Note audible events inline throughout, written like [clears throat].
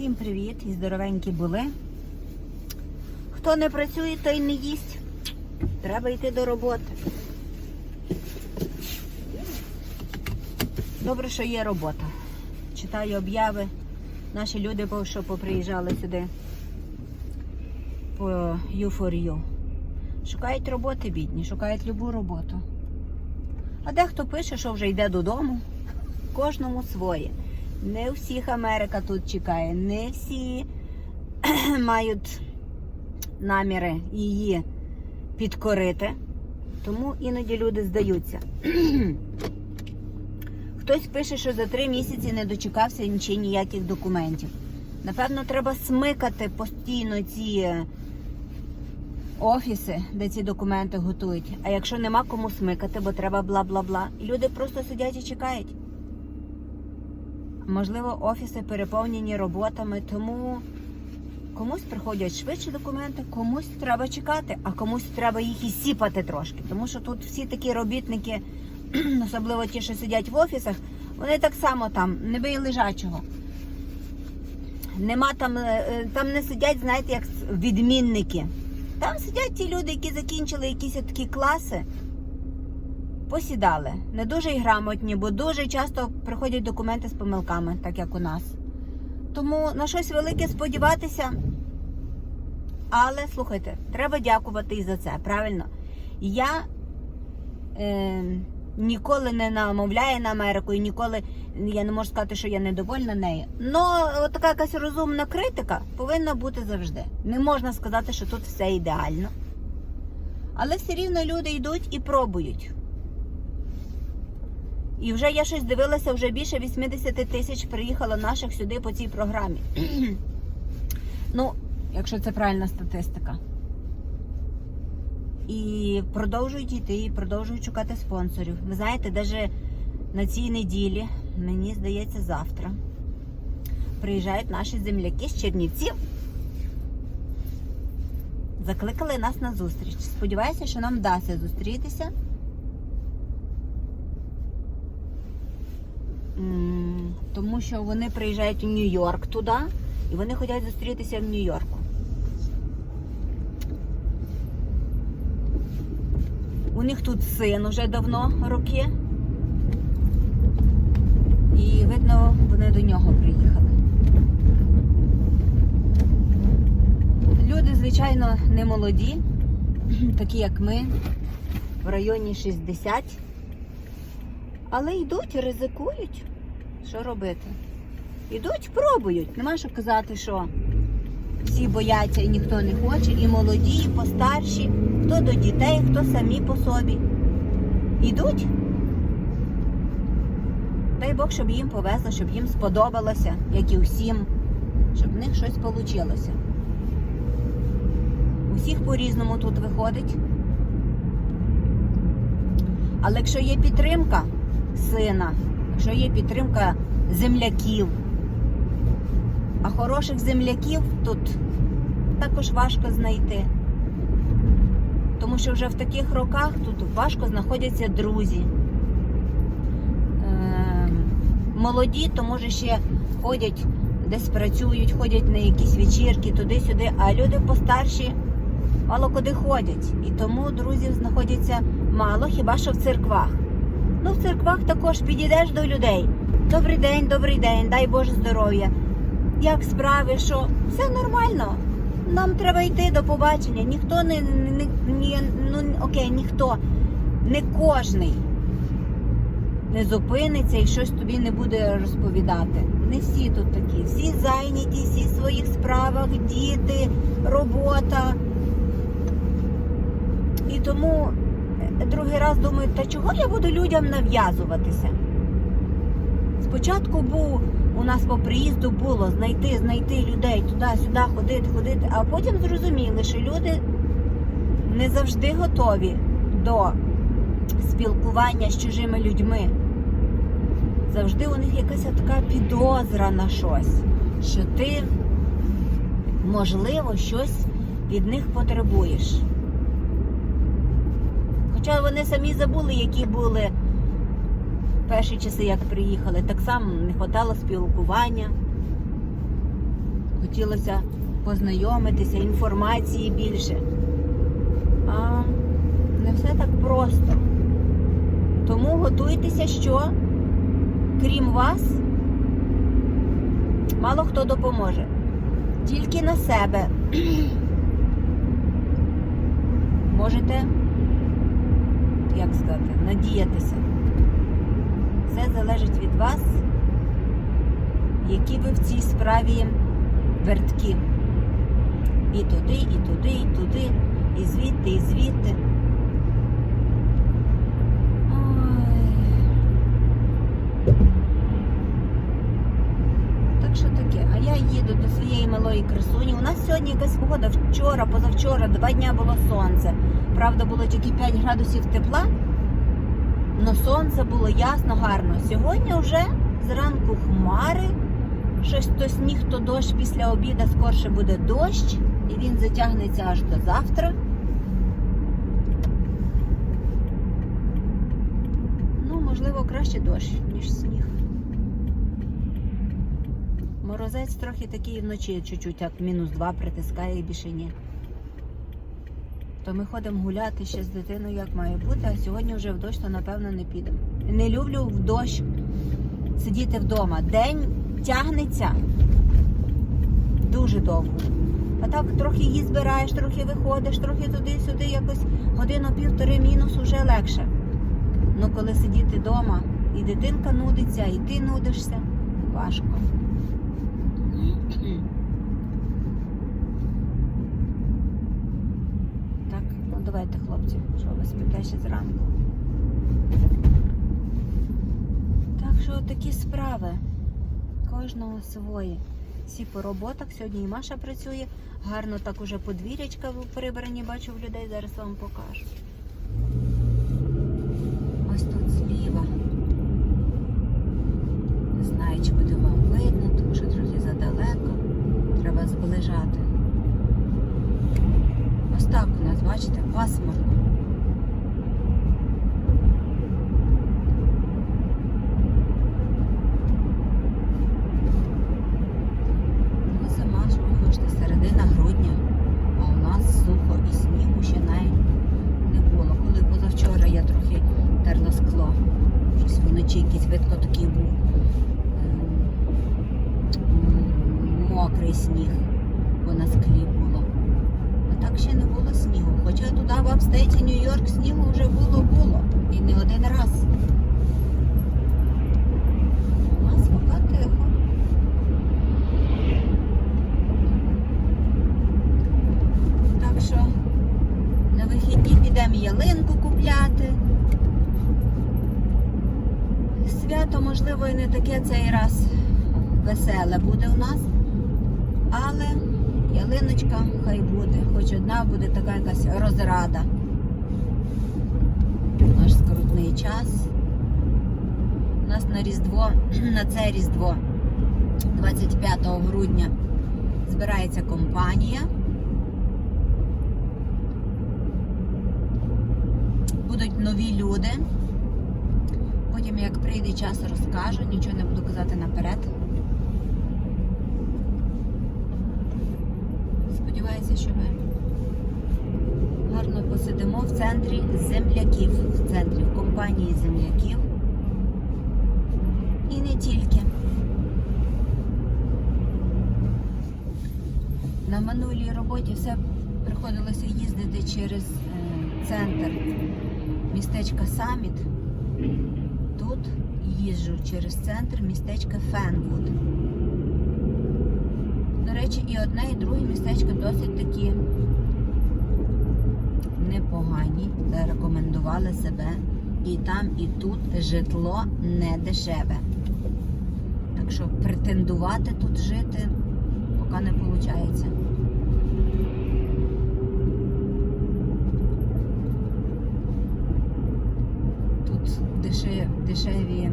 Всім привіт і здоровенькі були. Хто не працює, той не їсть. Треба йти до роботи. Добре, що є робота. Читаю обяви. Наші люди, що поприїжджали сюди по U4U. Шукають роботи, бідні, шукають любу роботу. А дехто пише, що вже йде додому. Кожному своє. Не всіх Америка тут чекає, не всі [clears throat] мають наміри її підкорити. Тому іноді люди здаються. [clears throat] Хтось пише, що за три місяці не дочекався нічого ніяких документів. Напевно, треба смикати постійно ці е, офіси, де ці документи готують. А якщо нема кому смикати, бо треба бла-бла-бла, люди просто сидять і чекають. Можливо, офіси переповнені роботами, тому комусь приходять швидше документи, комусь треба чекати, а комусь треба їх і сіпати трошки. Тому що тут всі такі робітники, [clears throat] особливо ті, що сидять в офісах, вони так само там, не бий лежачого. Нема там, е, е, там не сидять, знаєте, як відмінники. Там сидять ті люди, які закінчили якісь такі класи посідали. Не дуже й грамотні, бо дуже часто приходять документи з помилками, так як у нас. Тому на щось велике сподіватися. Але слухайте, треба дякувати і за це. Правильно? Я е, ніколи не намовляю на Америку і ніколи я не можу сказати, що я недовольна нею. Но така якась розумна критика повинна бути завжди. Не можна сказати, що тут все ідеально. Але все рівно люди йдуть і пробують. І вже я щось дивилася, вже більше 80 тисяч приїхало наших сюди по цій програмі. [clears throat] ну, якщо це правильна статистика. І продовжують йти, і продовжують шукати спонсорів. Ви знаєте, навіть на цій неділі, мені здається, завтра приїжджають наші земляки з Чернівців. Закликали нас на зустріч. Сподіваюся, що нам вдасться зустрітися. Тому що вони приїжджають у Нью-Йорк туди, і вони хочуть зустрітися в Нью-Йорку. У них тут син уже давно роки. І видно, вони до нього приїхали. Люди, звичайно, не молоді, [clears throat] такі як ми, в районі 60. Але йдуть, ризикують. Що робити? Ідуть, пробують. Нема що казати, що всі бояться і ніхто не хоче, і молоді, і постарші, хто до дітей, хто самі по собі. Ідуть. Дай Бог, щоб їм повезло, щоб їм сподобалося, як і всім, щоб в них щось вийшло. Усіх по-різному тут виходить. Але якщо є підтримка сина, якщо є підтримка земляків, а хороших земляків тут також важко знайти. Тому що вже в таких роках тут важко знаходяться друзі. Ем, Молоді, то може ще ходять, десь працюють, ходять на якісь вечірки, туди-сюди, а люди постарші мало куди ходять. І тому друзів знаходяться мало, хіба що в церквах. Ну, в церквах також підійдеш до людей. Добрий день, добрий день, дай Боже здоров'я. Як справи, що все нормально. Нам треба йти до побачення. Ніхто не, не, не ну окей, ніхто, не кожний не зупиниться і щось тобі не буде розповідати. Не всі тут такі. Всі зайняті, всі в своїх справах, діти, робота. І тому другий раз думаю, та чого я буду людям нав'язуватися? Спочатку був у нас по приїзду було знайти, знайти людей туди-сюди, ходити, ходити, а потім зрозуміли, що люди не завжди готові до спілкування з чужими людьми. Завжди у них якась така підозра на щось, що ти, можливо, щось від них потребуєш. Хоча вони самі забули, які були перші часи, як приїхали, так само не хватало спілкування. хотілося познайомитися, інформації більше. А не все так просто. Тому готуйтеся, що крім вас, мало хто допоможе. Тільки на себе [clears throat] можете, як сказати, надіятися. Все залежить від вас, які ви в цій справі вертки. І туди, і туди, і туди, і звідти, і звідти. Ой. Так що таке? А я їду малої красуні. У нас сьогодні якась погода вчора, позавчора, два дня було сонце. Правда, було тільки 5 градусів тепла, але сонце було ясно, гарно. Сьогодні вже зранку хмари. Щось то сніг, то дощ після обіда скорше буде дощ, і він затягнеться аж до завтра. Ну, можливо, краще дощ, ніж сніг. Морозець трохи такий вночі чуть-чуть, як мінус 2 притискає і більше ні. То ми ходимо гуляти ще з дитиною, як має бути, а сьогодні вже в дощ, то напевно не підемо. Не люблю в дощ сидіти вдома. День тягнеться дуже довго. А так трохи її збираєш, трохи виходиш, трохи туди-сюди, якось годину-півтори мінус уже легше. Ну коли сидіти вдома, і дитинка нудиться, і ти нудишся, важко. Так, ну давайте, хлопці, що ви спите ще зранку. Так що такі справи. Кожного своє. Всі по роботах. Сьогодні і Маша працює. Гарно так уже подвір'ячка прибрані, бачу в людей. Зараз вам покажу. Ось тут зліва. Не знаю, чи буде вам видно, тому що трохи задалеко. Треба зближати. Ось так у нас, бачите, пасмурно. Ну, зима, що ви хочете, середина грудня, а у нас сухо і снігу ще навіть не було. Коли позавчора я трохи терла скло. Щось вночі якийсь видно такий був ем, мокрий сніг, бо на склі було. А так ще не було снігу. Хоча туди в апстейті Нью-Йорк снігу вже було-було. І не один раз. У нас поки тихо. Так що на вихідні підемо ялинку купляти. Свято, можливо, і не таке цей раз веселе буде у нас. Ялиночка хай буде. Хоч одна буде така якась розрада. Наш скрутний час. У нас на Різдво, [clears throat] на це Різдво 25 грудня збирається компанія. Будуть нові люди. Потім, як прийде час, розкажу, нічого не буду казати наперед. Сподіваюся, що ми гарно посидимо в центрі земляків, в центрі в компанії земляків. І не тільки. На минулій роботі все приходилося їздити через е, центр містечка Саміт. Тут їжджу через центр містечка Фенвуд. Речі, і одне, і друге містечко досить такі непогані, зарекомендували себе. І там, і тут житло не дешеве. Так що претендувати тут жити поки не виходить. Тут дешеві, дешеві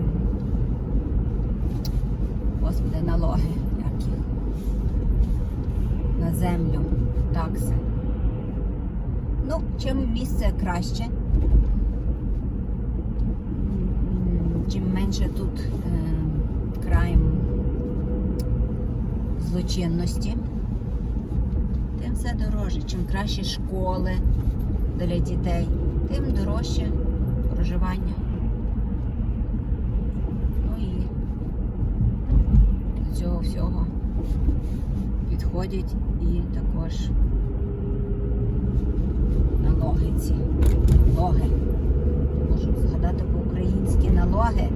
господи, налоги, як їх, на землю, такси. Ну, чим місце краще, чим менше тут е, крайм злочинності, тим все дорожче. Чим краще школи для дітей, тим дорожче проживання. Ну і до цього всього підходять і також налоги ці. Налоги. Можу згадати по-українськи налоги.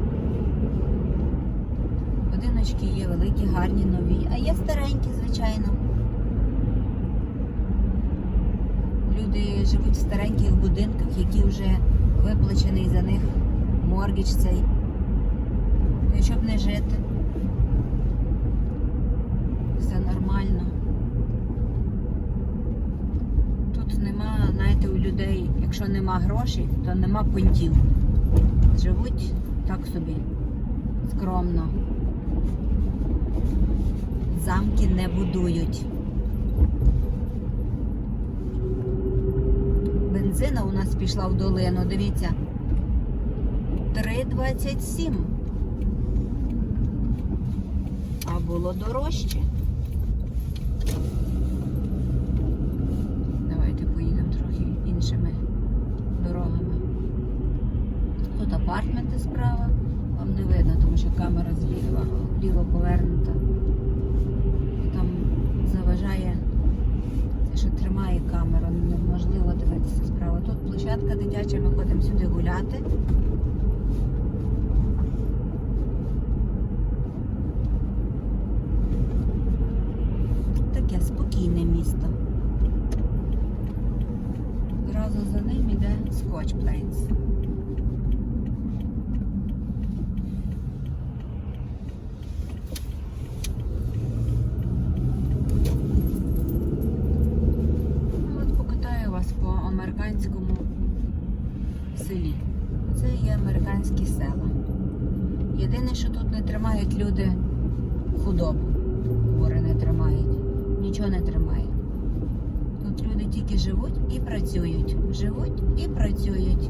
Будиночки є великі, гарні, нові, а є старенькі, звичайно. Люди живуть в стареньких будинках, які вже виплачений за них моргідж цей. Щоб не жити. Нормально. Тут нема, знаєте, у людей, якщо нема грошей, то нема понтів. Живуть так собі, скромно. Замки не будують. Бензина у нас пішла в долину, дивіться. 3,27. А було дорожче. Апартменти справа. Вам не видно, тому що камера зліва, вліво повернута. Там заважає що тримає камеру, неможливо дивитися справа. Тут площадка дитяча, ми ходимо сюди гуляти. Таке спокійне місто. Зразу за ним іде Scotch Plains. Ну, От покатаю вас по американському селі. Це є американські села. Єдине, що тут не тримають люди худобу. Кури не тримають. Нічого не тримають. Тут люди тільки живуть і працюють. Живуть і працюють.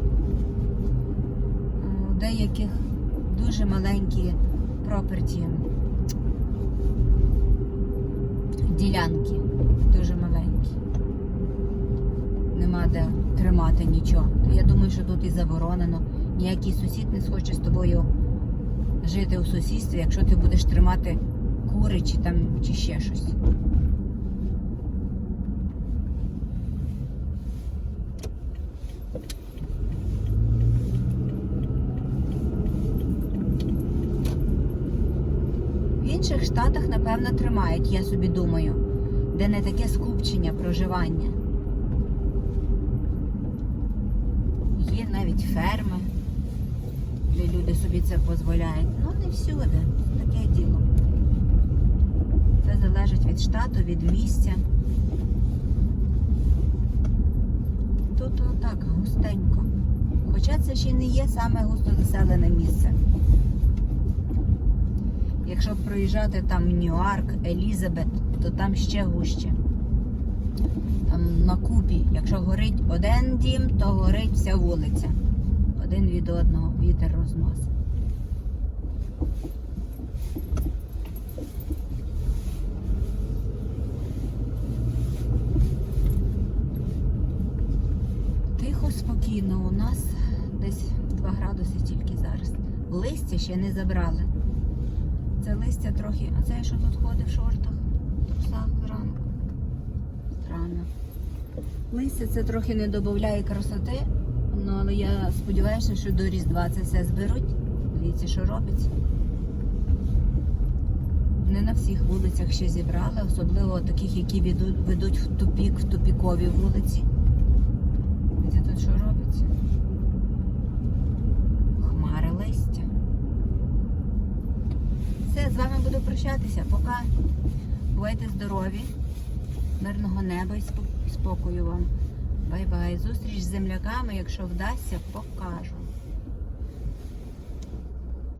У деяких дуже маленькі проперті ділянки. Дуже маленькі. Нема де тримати нічого. Я думаю, що тут і заборонено. Ніякий сусід не схоче з тобою жити у сусідстві, якщо ти будеш тримати кури чи там чи ще щось. В інших штатах, напевно, тримають, я собі думаю, де не таке скупчення проживання. Є навіть ферми, де люди собі це дозволяють. Ну, не всюди. Таке діло. Це залежить від штату, від місця. Тут отак густенько. Хоча це ще не є саме густо заселене місце. Якщо проїжджати там Ньюарк, Елізабет, то там ще гуще. Там на купі. Якщо горить один дім, то горить вся вулиця. Один від одного вітер розносить. Тихо, спокійно. У нас десь 2 градуси тільки зараз. Листя ще не забрали. Це листя трохи. А це що тут ходить в шортах, в трусах зранку. Странно. Листя це трохи не додає красоти, ну, але я сподіваюся, що до Різдва це все зберуть. Дивіться, що робиться. Не на всіх вулицях ще зібрали, особливо таких, які ведуть, в тупік, в тупікові вулиці. Дивіться, тут що робиться? Хмари листя. Все, з вами буду прощатися. Пока. Бувайте здорові, мирного неба і спокою вам. Бай-бай. Зустріч з земляками, якщо вдасться, покажу.